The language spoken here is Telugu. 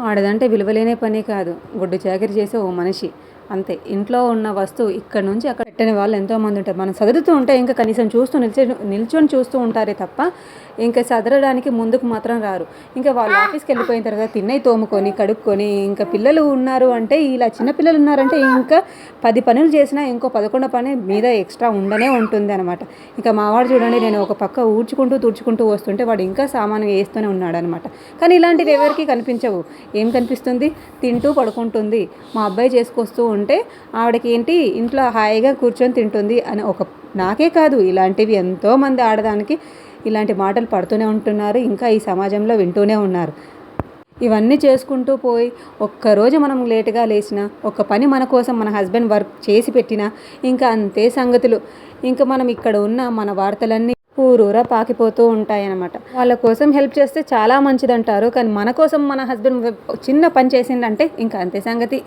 ఆడదంటే విలువలేనే పని కాదు. గుడ్డు చాకరి చేసే ఓ మనిషి. అంతే. ఇంట్లో ఉన్న వస్తువు ఇక్కడ నుంచి అక్కడ పెట్టని వాళ్ళు ఎంతోమంది ఉంటారు. మనం చదురుతూ ఉంటే ఇంకా కనీసం చూస్తూ నిల్చొని నిల్చొని చూస్తూ ఉంటారే తప్ప ఇంకా చదరడానికి ముందుకు మాత్రం రారు. ఇంకా వాళ్ళు ఆఫీస్కి వెళ్ళిపోయిన తర్వాత తిన్నై తోముకొని కడుక్కొని ఇంకా పిల్లలు ఉన్నారు అంటే ఇలా చిన్న పిల్లలు ఉన్నారంటే ఇంకా పది పనులు చేసినా ఇంకో పదకొండో పని మీద ఎక్స్ట్రా ఉండనే ఉంటుంది అనమాట ఇంకా మావాడు చూడండి నేను ఒక పక్క ఊడ్చుకుంటూ తుడుచుకుంటూ వస్తుంటే వాడు ఇంకా సామాను వేస్తూనే ఉన్నాడు అనమాట కానీ ఇలాంటివి ఎవరికి కనిపించవు. ఏం కనిపిస్తుంది? తింటూ పడుకుంటుంది. మా అబ్బాయి చేసుకొస్తూ ఉంటే ఆవిడకి ఏంటి ఇంట్లో హాయిగా కూర్చొని తింటుంది అని ఒక నాకే కాదు ఇలాంటివి ఎంతోమంది ఆడదానికి ఇలాంటి మాటలు పడుతూనే ఉంటున్నారు ఇంకా ఈ సమాజంలో వింటూనే ఉన్నారు. ఇవన్నీ చేసుకుంటూ పోయి ఒక్కరోజు మనం లేటుగా లేచినా ఒక పని మన కోసం మన హస్బెండ్ వర్క్ చేసి పెట్టినా ఇంకా అంతే సంగతులు. ఇంకా మనం ఇక్కడ ఉన్న మన వార్తలన్నీ ఊరూరా పాకిపోతూ ఉంటాయన్నమాట. వాళ్ళ కోసం హెల్ప్ చేస్తే చాలా మంచిదంటారు కానీ మన కోసం మన హస్బెండ్ చిన్న పని చేసిందంటే ఇంకా అంతే సంగతి.